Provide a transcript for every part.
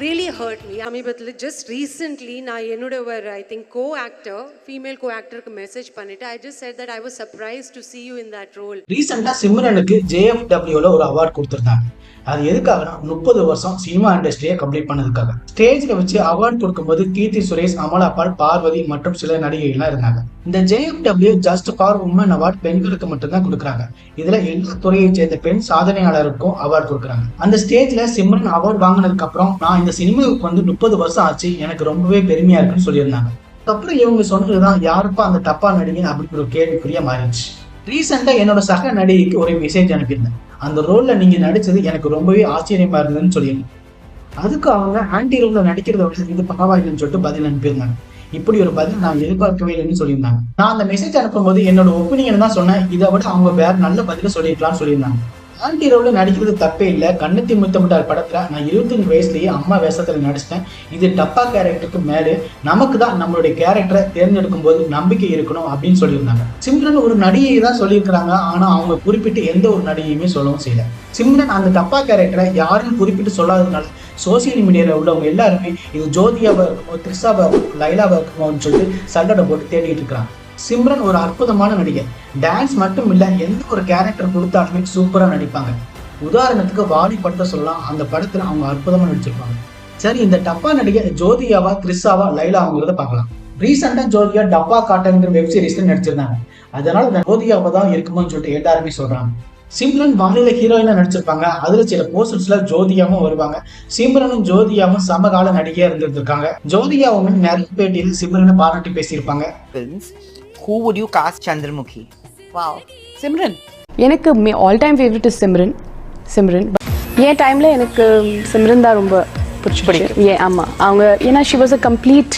Really hurt me சமீபத்தில் just recently நான் என்னோட ஒரு I think co actor female co ஆக்டருக்கு message பண்ணிட்டு I just said that I was surprise to see you in that role ரீசெண்டாக சிம்ரனுக்கு ஜேஎஃப்டபிள்யூல ஒரு award கொடுத்துருந்தாங்க. அது எதுக்காகனா முப்பது வருஷம் சினிமா இண்டஸ்ட்ரியை கம்ப்ளீட் பண்ணதுக்காக. ஸ்டேஜில் வச்சு அவார்ட் கொடுக்கும்போது கீர்த்தி சுரேஷ் அமலாபால் பார்வதி மற்றும் சில நடிகைகள்லாம் இருந்தாங்க. இந்த JFW just for women award பெண்களுக்கு மட்டும்தான் கொடுக்குறாங்க. இதுல எல்லா துறையை சேர்ந்த பெண் சாதனையாளருக்கும் அவார்ட் கொடுக்குறாங்க. அந்த ஸ்டேஜ்ல சிம்ரன் அவார்டு வாங்கினதுக்கு அப்புறம் நான் இந்த சினிமாவுக்கு வந்து முப்பது வருஷம் ஆச்சு. எனக்கு ரொம்பவே பெருமையா இருக்குன்னு சொல்லியிருந்தாங்க. அப்புறம் இவங்க சொன்னதுதான் யாருப்பா அந்த தப்பா நடிகை அப்படிங்கிற ஒரு கேள்விக்குரிய மாறிடுச்சு. ரீசெண்டா என்னோட சக நடிகைக்கு ஒரு மெசேஜ் அனுப்பியிருந்தேன். அந்த ரோல்ல நீங்க நடிச்சது எனக்கு ரொம்பவே ஆச்சரியமா இருந்ததுன்னு சொல்லியிருந்தேன். அதுக்கு அவங்க ஆன்டி ரோல்ல நடிக்கிறத விட இது பரவாயில்லைன்னு சொல்லிட்டு பதில் அனுப்பியிருந்தாங்க. இப்படி ஒரு பதில் நான் எதிர்பார்க்கவே இல்லைன்னு சொல்லியிருந்தாங்க. நான் அந்த மெசேஜ் அனுப்பும்போது என்னோட ஒப்பீனியன் தான் சொன்னேன். இதை விட அவங்க வேற நல்ல பதில சொல்லியிருக்கலாம்னு சொல்லியிருந்தாங்க. ஆன்டி ரோல்ல நடிக்கிறது தப்பே இல்லை. கண்ணத்தி முத்தமிட்டார் படத்துல நான் இருபத்தஞ்சு வயசுலயே அம்மா வேஷத்துல நடிச்சிட்டேன். இது டப்பா கேரக்டருக்கு மேலே நமக்கு தான் நம்மளுடைய கேரக்டரை தேர்ந்தெடுக்கும் போது நம்பிக்கை இருக்கணும் அப்படின்னு சொல்லியிருந்தாங்க. சிம்ரன் ஒரு நடிகையை தான் சொல்லியிருக்கிறாங்க. ஆனா அவங்க குறிப்பிட்டு எந்த ஒரு நடிகையுமே சொல்லவும் செய்யல. சிம்ரன் அந்த டப்பா கேரக்டரை யாரும் குறிப்பிட்டு சொல்லாததுனால சோசியல் மீடியாவில் உள்ளவங்க எல்லாருமே இது ஜோதியாவாக இருக்குமோ த்ரிஷாவாக இருக்குமோ லைலாவாக இருக்குமோன்னு சொல்லிட்டு சல்லடை போட்டு தேடிட்டு இருக்கிறாங்க. சிம்ரன் ஒரு அற்புதமான நடிகை டான்ஸ் மட்டும் இல்லை எந்த ஒரு கேரக்டர் கொடுத்தாலுமே சூப்பராக நடிப்பாங்க. உதாரணத்துக்கு வாலி படத்தை சொல்லலாம். அந்த படத்தில் அவங்க அற்புதமாக நடிச்சிருப்பாங்க. சரி இந்த டப்பா நடிகை ஜோதியாவா கிறிஸ்ஸாவா லைலாங்கிறத பார்க்கலாம். ரீசெண்டாக ஜோதியா டப்பா காட்டன்ங்கிற வெப் சீரிஸ்ல நடிச்சிருந்தாங்க. அதனால இந்த ஜோதியாவை தான் இருக்குமோன்னு சொல்லிட்டு எல்லாருமே சொல்றாங்க. சிம்ரன் வானிலை ஹீரோயினா நடிச்சிருப்பாங்க. அதுல சில போஸ்டர்ஸ்ல ஜோதியாவும் வருவாங்க. சிம்ரனும் ஜோதியாவும் சமகால நடிகையா இருந்திருக்காங்க ஜோதியாவும் நிறைய பேட்டியில் சிம்ரனை பாராட்டி பேசியிருப்பாங்க. Who would you cast Chandramukhi? Wow. Simran. எனக்கு all time favourite is Simran Simran என் டைமில் எனக்கு சிம்ரன் தான் ரொம்ப பிடிச்சிருக்கு ஏன் ஆமாம் அவங்க ஏன்னா she was a complete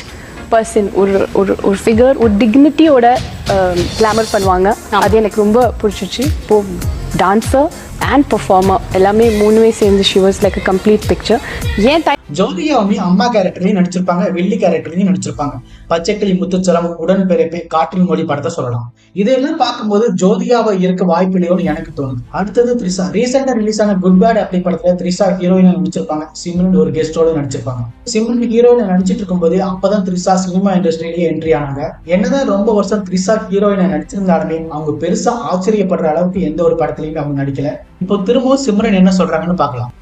person ஒரு ஒரு ஒரு ஃபிகர் ஒரு டிக்னிட்டியோட கிளாமர் பண்ணுவாங்க. அது எனக்கு ரொம்ப பிடிச்சிச்சு இப்போ டான்ஸர் அண்ட் பர்ஃபார்மர் எல்லாமே மூணுமே சேர்ந்து she was like a complete picture ஏன் டைம் ஜோதியாவுமே அம்மா கேரக்டர்லயும் நடிச்சிருப்பாங்க வெள்ளி கேரக்டர்லயும் நடிச்சிருப்பாங்க. பச்சைக்கிளி முத்துச்சரம் உடன்பிறப்பே காற்றின் மொழி படத்தை சொல்லலாம். இதெல்லாம் பார்க்கும்போது ஜோதியாவை இருக்க வாய்ப்பு இல்லையோன்னு எனக்கு தோணுது. அடுத்தது த்ரிஷா. ரீசெண்டா ரிலீஸ் ஆன குட் பேட் அப்படி படத்துல த்ரிஷா ஹீரோயினா நடிச்சிருப்பாங்க. சிம்ரன் ஒரு கெஸ்டோட நடிச்சிருப்பாங்க. சிம்ரன் ஹீரோயினை நடிச்சிட்டு இருக்கும்போது அப்பதான் த்ரிஷா சினிமா இண்டஸ்ட்ரியிலேயே என்ட்ரி ஆனாங்க. என்னதான் ரொம்ப வருஷம் த்ரிஷா ஹீரோயினை நடிச்சிருந்தாலுமே அவங்க பெருசா ஆச்சரியப்படுற அளவுக்கு எந்த ஒரு படத்துலயுமே அவங்க நடிக்கல. இப்போ திரும்பவும் சிம்ரன் என்ன சொல்றாங்கன்னு பார்க்கலாம்.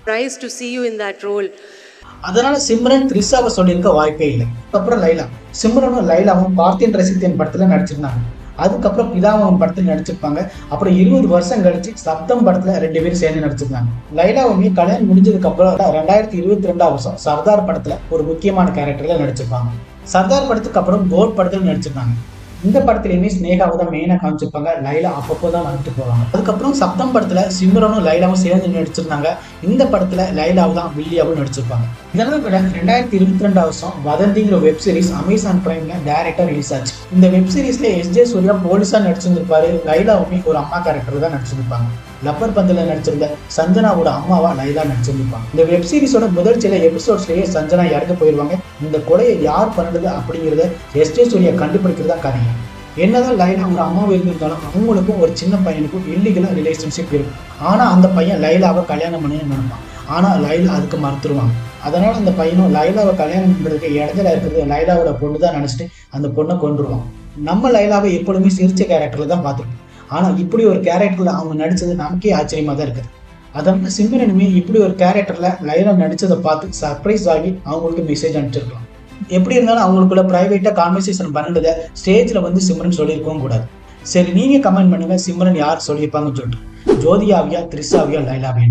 அதனால சிம்ரன் த்ரிஷாவை சொல்லியிருக்க வாய்ப்பே இல்லை. அப்புறம் லைலா. சிம்ரனும் லைலாவும் பார்த்தின் ரசித்தியன் படத்துல நடிச்சிருந்தாங்க. அதுக்கப்புறம் பிதாமகன் படத்துல நடிச்சிருப்பாங்க. அப்புறம் இருபது வருஷம் கழிச்சு சப்தம் படத்துல ரெண்டு பேரும் சேர்ந்து நடிச்சிருந்தாங்க. லைலாவுமே கல்யாணம் முடிஞ்சதுக்கு அப்புறம் ரெண்டாயிரத்தி இருபத்தி ரெண்டாம் வருஷம் சர்தார் படத்துல ஒரு முக்கியமான கேரக்டர்ல நடிச்சிருப்பாங்க. சர்தார் படத்துக்கு அப்புறம் கோட் படத்துல நடிச்சிருந்தாங்க. இந்த படத்துலயுமே ஸ்னேகாவை தான் மெயினாக காமிச்சிருப்பாங்க. லைலா அப்பப்போ தான் வந்துட்டு போவாங்க. அதுக்கப்புறம் சப்தம் படத்துல சிம்ரனும் லைலாவும் சேர்ந்து நடிச்சிருந்தாங்க. இந்த படத்துல லைலாவை தான் வில்லியாவும் நடிச்சிருப்பாங்க. இதெல்லாம் விட ரெண்டாயிரத்தி இருபத்தி ரெண்டாவது வருஷம் வதந்திங்கிற வெப் சீரிஸ் அமேசான் பிரைம்ல டேரக்டா ரிலீஸ் ஆச்சு. இந்த வெப் சீரிஸ்ல எஸ் ஜே சூர்யா போலீஸா நடிச்சிருந்திருப்பாரு. லைலாவுமே ஒரு அம்மா கேரக்டர் தான் நடிச்சிருப்பாங்க. லப்பர் பந்தில் நடிச்சிருந்த சஞ்சனாவோட அம்மாவா லைலா நடிச்சிருப்பாங்க இந்த வெப் சீரிஸோட முதல் சில எபிசோட்ஸ்லயே சஞ்சனா இறந்து போயிருவாங்க. இந்த கொலையை யார் பண்ணுது அப்படிங்கிறத எஸ்டே சூர்யா கண்டுபிடிக்கிறதா கதைங்க. என்னதான் லைலா ஒரு அம்மாவை இருந்திருந்தாலும் அவங்களுக்கும் ஒரு சின்ன பையனுக்கும் இல்லீகலாக ரிலேஷன்ஷிப் இருக்கும். ஆனால் அந்த பையன் லைலாவை கல்யாணம் பண்ணி நினைப்பான். ஆனால் லைலா அதுக்கு மறுத்துருவாங்க. அதனால அந்த பையனும் லைலாவை கல்யாணம் பண்ணுறதுக்கு இடத்துல இருக்கிறது லைலாவோட பொண்ணு தான் நினச்சிட்டு அந்த பொண்ணை கொண்டுருவான் நம்ம லைலாவை எப்பொழுதுமே சிரிச்ச கேரக்டரில் தான் பார்த்துருப்போம். ஆனால் இப்படி ஒரு கேரக்டரில் அவங்க நடித்தது நமக்கே ஆச்சரியமாக தான் இருக்குது. அதனால சிம்ரனுமே இப்படி ஒரு கேரக்டரில் லைலா நடித்ததை பார்த்து சர்ப்ரைஸ் ஆகி அவங்களுக்கு மெசேஜ் அனுப்பிச்சிருக்கலாம். எப்படி இருந்தாலும் அவங்களுக்குள்ள ப்ரைவேட்டாக கான்வர்சேஷன் பண்ணதை ஸ்டேஜில் வந்து சிம்ரன் சொல்லியிருக்கவும் கூடாது. சரி நீங்கள் கமெண்ட் பண்ணுங்க சிம்ரன் யார் சொல்லியிருப்பாங்கன்னு சொல்லிட்டு. ஜோதியாவியா த்ரிஷாவியா லைலாவியா